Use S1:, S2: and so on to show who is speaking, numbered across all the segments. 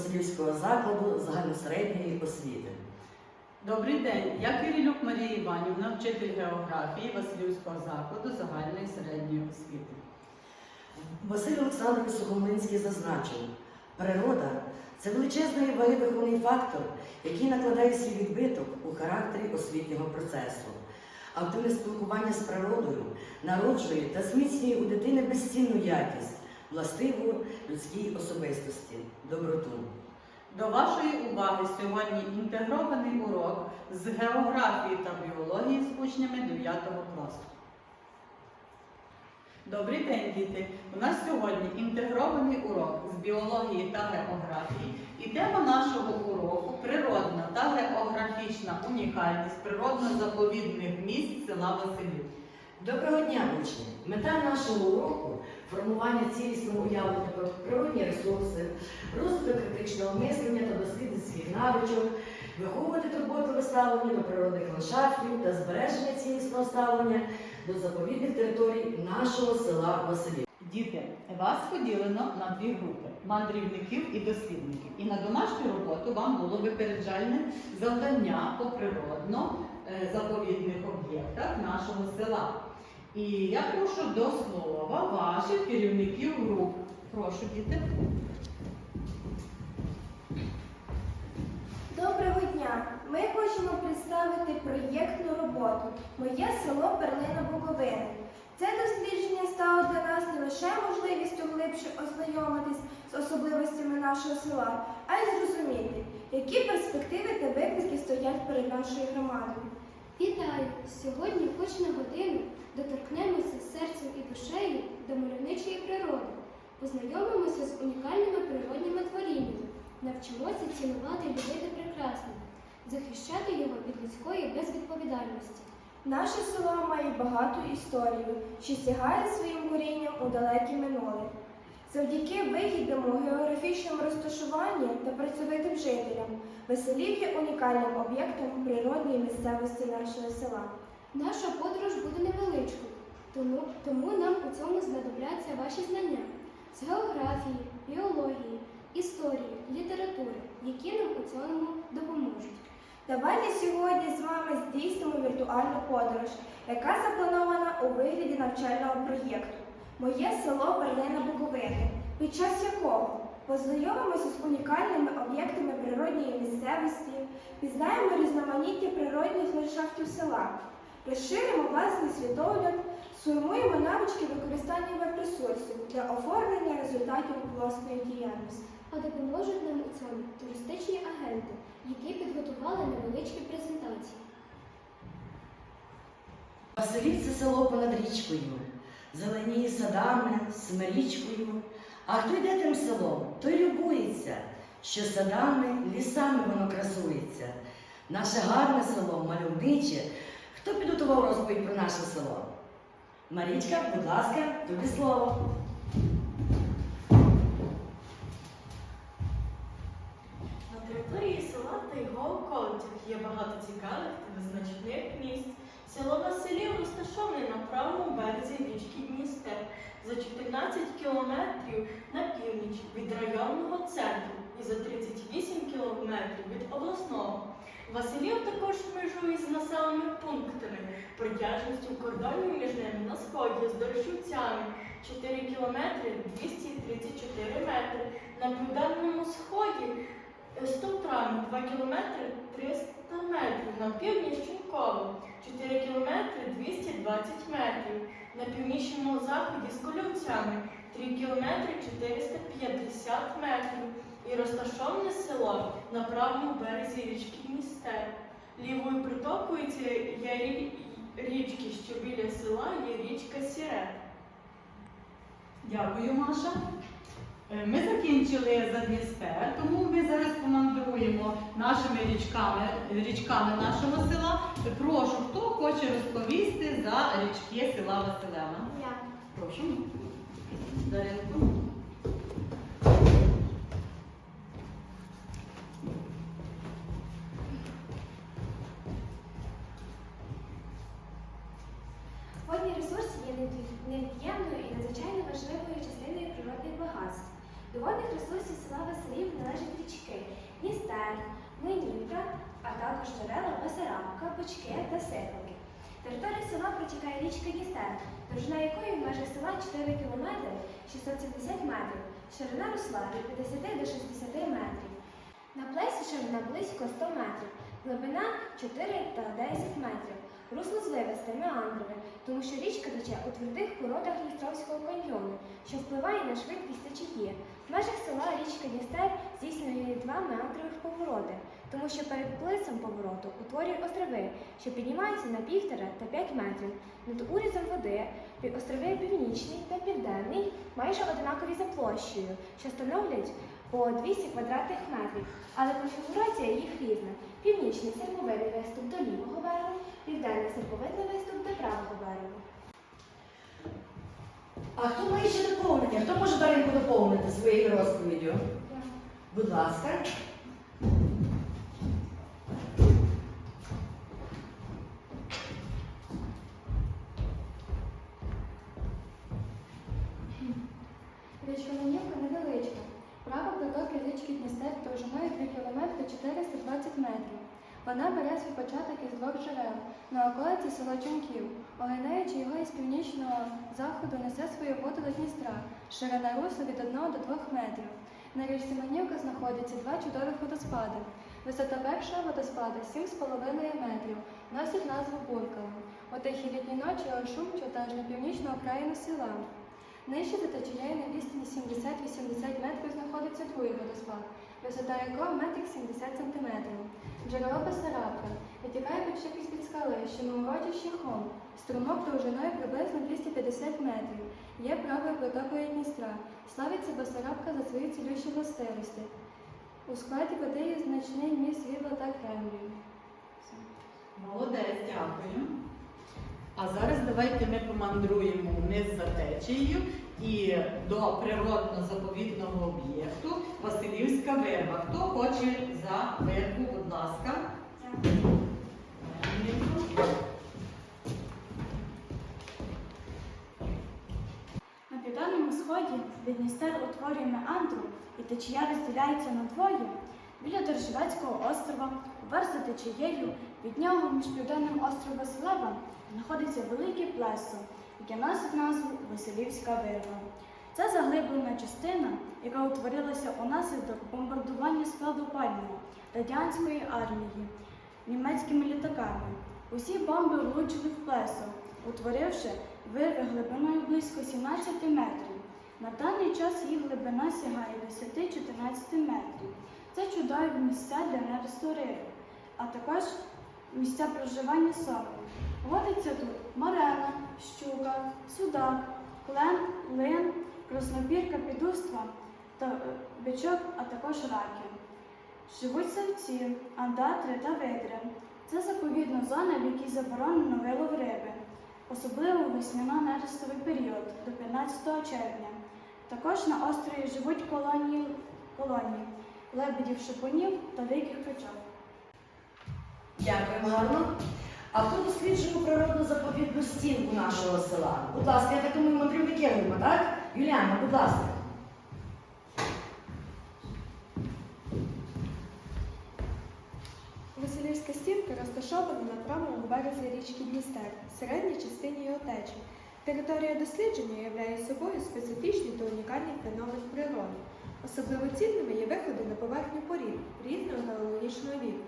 S1: Василівського закладу загальносередньої освіти.
S2: Добрий день. Я Кирилюк Марія Іванівна, вчитель географії Васильівського закладу загальної середньої освіти.
S1: Василь Олександрович Сухомлинський зазначив, природа це величезної ваги виховний фактор, який накладає свій відбиток у характері освітнього процесу. Активне спілкування з природою народжує та зміцнює у дитини безцінну якість, властиву людській особистості, доброту.
S2: До вашої уваги сьогодні інтегрований урок з географії та біології з учнями 9 класу. Добрий день, діти! У нас сьогодні інтегрований урок з біології та географії. І тема нашого уроку природна та географічна унікальність природно-заповідних місць села Василів.
S1: Доброго дня, учні! Мета нашого уроку формування цілісного уявлення про природні ресурси, розвиток критичного мислення та дослідницьких навичок, виховувати турботливе ставлення до природних ландшафтів та збереження цілісного ставлення до заповідних територій нашого села Василів.
S2: Діти, вас поділено на дві групи мандрівників і дослідників. І на домашню роботу вам було випереджальне завдання по природно заповідних об'єктах нашого села. І я прошу до слова ваших керівників груп. Прошу, діти.
S3: Доброго дня! Ми хочемо представити проєктну роботу Моє село Перлина Буковини. Це дослідження стало для нас не лише можливістю глибше ознайомитись з особливостями нашого села, а й зрозуміти, які перспективи та виклики стоять перед нашою громадою.
S4: Вітаю! Сьогодні, хоч на годину, доторкнемося серцем і душею до мальовничої природи, познайомимося з унікальними природніми творіннями, навчимося цінувати і любити прекрасне, захищати його від людської безвідповідальності.
S3: Наше село має багату історію, що сягає своїм корінням у далеке минуле. Завдяки вигідному географічному розташуванню та працьовитим жителям Веселів є унікальним об'єктом природної місцевості нашого села.
S4: Наша подорож буде невеличкою, тому, тому нам у цьому знадобляться ваші знання з географії, біології, історії, літератури, які нам у цьому допоможуть.
S3: Давайте сьогодні з вами здійснимо віртуальну подорож, яка запланована у вигляді навчального проєкту. Моє село Берлина Буковини, під час якого познайомимося з унікальними об'єктами природньої місцевості, пізнаємо різноманіття природних ландшафтів села, розширимо власний світогляд, сформуємо навички використання веб-ресурсів для оформлення результатів власної діяльності.
S4: А допоможуть нам у цьому туристичні агенти, які підготували невеличкі презентації.
S1: Василів це село понад річкою, зеленіє садами, смирічкою. А хто йде тим селом, той любується, що садами, лісами воно красується. Наше гарне село, мальовниче. Хто підготував розповідь про наше село? Марічка, будь ласка, тобі слово.
S5: На території та його околицях є багато цікавих та визначних місць. Село Василів розташоване на правому березі річки Дністер за 14 кілометрів на північ від районного центру і за 38 кілометрів від обласного. Василів також межує з населеними пунктами протяжністю кордонів між ними на сході з Доршівцями 4 кілометри 234 метри, на південному сході з Товтрами 2 кілометри 300 метрів, на півдні Щунково 4 кілометри 220 метрів, на північному заході з Колювцями 3 кілометри 450 метрів і розташоване село на правому березі річки Дністер. Лівою притокою рі- річки, що біля села, є річка Сірет.
S2: Дякую, Маша. Е, Ми закінчили за Дністер, тому ми зараз помандруємо нашими річками, річками нашого села. Прошу, хто хоче розповісти за річки села Василена?
S4: Я.
S2: Прошу. Даринко.
S4: Водні
S6: ресурси є невід'ємною і надзвичайно важливою частиною природних багатств. До водних ресурсів села Василів належать річки Дністер, Млинівка, а також джерела Басарабка, Бочки та Сиплики. Територія села протікає річка Дністер, довжина якої межах села 4 км 670 метрів, ширина русла від 50 до 60 метрів. На плесі ширина близько 100 метрів, глибина 4 та 10 метрів. Русло звивисте, меандрове, тому що річка тече у твердих породах Дністровського каньйону, що впливає на швидкість течії. В межах села річка Дністер здійснює два меандрових повороти, тому що перед плицем повороту утворює острови, що піднімаються на півтора та 5 метрів. Над урізом води острови Північний та Південний майже одинакові за площею, що становлять по 200 квадратних метрів, але конфігурація їх різна. Північний серповидний виступ до лівого берегу, південний серповидний виступ до правого берегу.
S1: А хто має ще доповнення? Хто може Даринку доповнити своєю розповіддю? Будь ласка.
S7: Річка Манівка невеличка. Права протоки річки Дністер довжиною 3 км 420 метрів. Вона бере свій початок із двох джерел на околиці села Чумків, огинаючи його із північного заходу, несе свою воду до Дністра, ширина русла від 1 до 2 метрів. На річці Манівка знаходяться два чудових водоспади. Висота першого водоспаду 7,5 метрів, носить назву Буркала. У тихі літні ночі ошумчують аж на північну окраїну села. Нижче за течією на відстані 70-80 метрів знаходиться другий водоспад, висота якого метрів 70 см. Джерело Басарабка витікає почти з-під скали, що на урочищі хом. Струмок довжиною приблизно 250 метрів. Є правою протокою Дністра. Славиться Басарабка за свої цілющі властивості. У складі води є значний міст срібла та кремнію.
S2: Молодець, дякую. А зараз давайте ми помандруємо вниз за течією і до природно-заповідного об'єкту Василівська верба. Хто хоче за вербу, будь ласка.
S8: На південному сході, Дністер утворює меандру і течія розділяється на двоє, біля Державецького острова, за течією, від нього між південним островом Василева знаходиться велике плесо, яке носить назву Василівська вирва. Це заглиблена частина, яка утворилася унаслідок бомбардування складу пальму радянської армії німецькими літаками. Усі бомби влучили в плесо, утворивши вирви глибиною близько 17 метрів. На даний час їх глибина сягає 10-14 метрів. Це чудові місця для нересту риби, а також місця проживання сомів. Водиться тут морена, щука, судак, клен, лин, краснопірка підуства та е, бичок, а також раки. Живуть савці, андатри та видри. Це заповідна зона, в якій заборонено вилов риби, особливо у весняно-нерестовий період до 15 червня. Також на острові живуть колонії, колонії лебедів, шипунів та диких качок.
S1: Дякуємо гарно. А хто досліджував природну заповідну стінку нашого села? Будь ласка, я так думаю, мандрівники робимо, так? Юліана, будь ласка.
S9: Василівська стінка розташована на правому березі річки Дністер, в середній частині його течі. Територія дослідження являє собою специфічний та унікальний феномен природи. Особливо цінними є виходи на поверхню порід різного геологічного віку.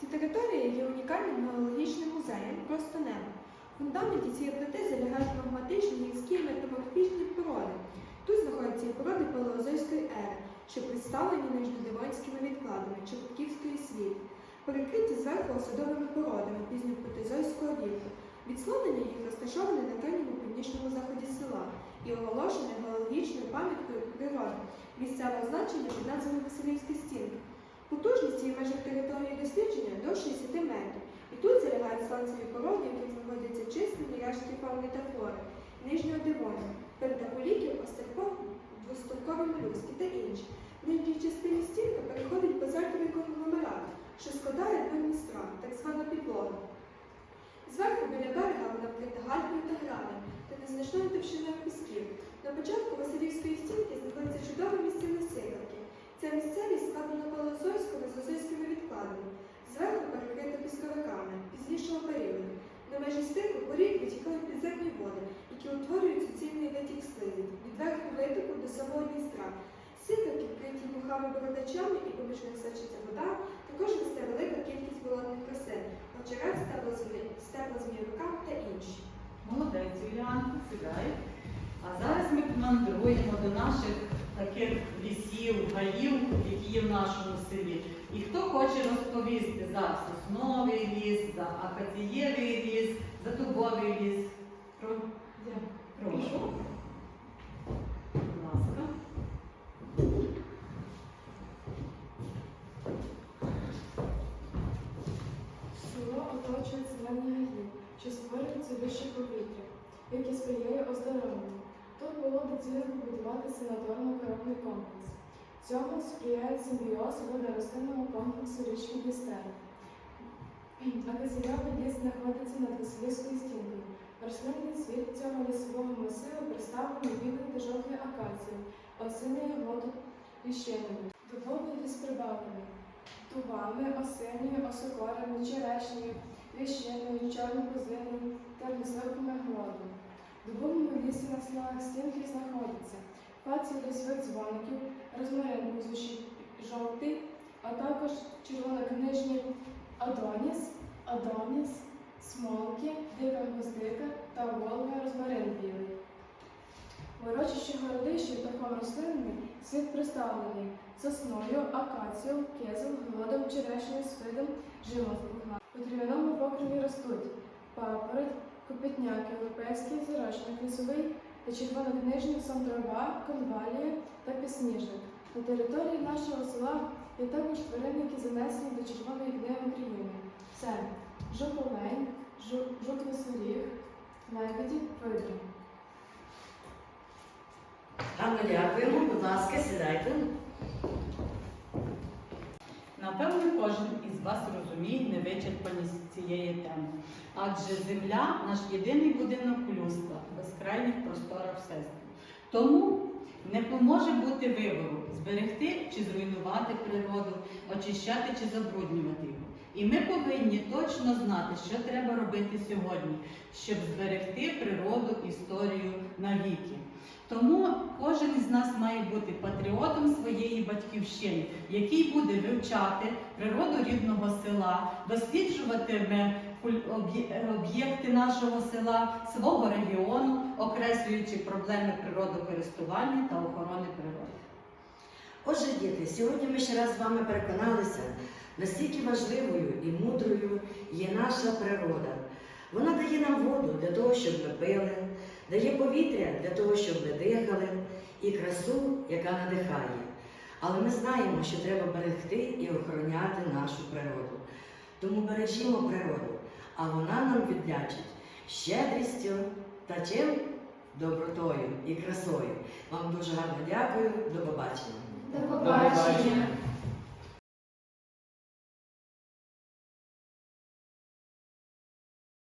S9: Ці території є унікальним геологічним музеєм просто небо. В фундаменті цієї плити залягають магматичні гірські і метаморфічні породи. Тут знаходяться і породи палеозойської ери, що представлені міждодевонськими відкладами Чортківської світ перекриті зверху осадовими породами пізньопротезойського віку. Відслонення їх розташоване на крайньому північному заході села і оголошене геологічною пам'яткою природи місцевого значення під назвою Василівські стінки. Потужність її межах території дослідження до 60 метрів. І тут залягають сланцеві породи, в яких знаходяться чисті яшки фауни та флори, нижнього дивона, пентакуліків, остерков, двостовкові молюски та інші. В нижній частині стінка переходить базальтовий конгломерат, що складає певні страни, так звана підлога. Зверху біля берега вона вкрита гальмою та гранем та незначною товщиною пісків. На початку Василівської стінки знаходиться чудове місце насилля градом, закладено. Зверху перекрита пісковиками пізнішого періоду. На межі стику порік витікають підземні води, які утворюють суцільний витік слизів від верху витоку до самого Дністра. Сіта, підкриті мухами бородачами і поміж них сочиться вода, також росте велика кількість болотних стебла змі- стебла зміюка та інші.
S2: Молодець, Юліанка, сідай. А зараз ми мандруємо до наших таких лісів, гаїв, які є в нашому селі. І хто хоче розповісти за сосновий ліс, за акацієвий ліс, за дубовий ліс? Про... Прошу. Будь ласка.
S10: Село оточують зелені гаї, що створюється вище повітря, яке сприяє оздоровленню. Було доцільно побудувати санаторно-коробний комплекс. Цьому сприяє симбіоз водорослинного комплексу річки Дністер. Акаційовий ліс знаходиться над Василівською стінкою. Рослинний світ цього лісового масиву представлений білою та жовтою акацією, осиною воду ліщинами. Дубовий ліс прибавлений дубами, осиною, осокорами, черешнею, віщиною, чорнопозиною та лісовими гладом. В дубовому лісі на селах стінки знаходяться пації лісових дзвоників, розмарин бузуші жовтий, а також червонокнижні Адоніс, Адоніс, смолки, дика гвоздика та волга розмарин білий. В урочищі городищі та рослинний світ представлений сосною, акацією, кезом, глодом, черешнею, свидом, жимовком. У трав'яному покриві ростуть папороть, копітняк, європейський зірочник, лісовий та червонокнижний сандрова, конвалія та пісніжник. На території нашого села є також тварини, які занесені до Червоної книги України. Це жуковень, жук-носоріг, лебеді, видри.
S1: Гарно дякуємо, будь ласка, сідайте.
S2: Напевно, кожен із вас розуміє невичерпаність цієї теми. Адже земля наш єдиний будинок людства в безкрайніх просторах Всесвіту. Тому не поможе бути вибору зберегти чи зруйнувати природу, очищати чи забруднювати його. І ми повинні точно знати, що треба робити сьогодні, щоб зберегти природу, історію навіки. Тому кожен із нас має бути патріотом своєї батьківщини, який буде вивчати природу рідного села, досліджуватиме об'єкти нашого села, свого регіону, окреслюючи проблеми природокористування та охорони природи.
S1: Отже, діти, сьогодні ми ще раз з вами переконалися, наскільки важливою і мудрою є наша природа. Вона дає нам воду для того, щоб ми пили, дає повітря для того, красу, яка надихає. Але ми знаємо, що треба берегти і охороняти нашу природу. Тому бережімо природу, а вона нам віддячить щедрістю та чим? Добротою і красою. Вам дуже гарно дякую. До побачення.
S4: До побачення.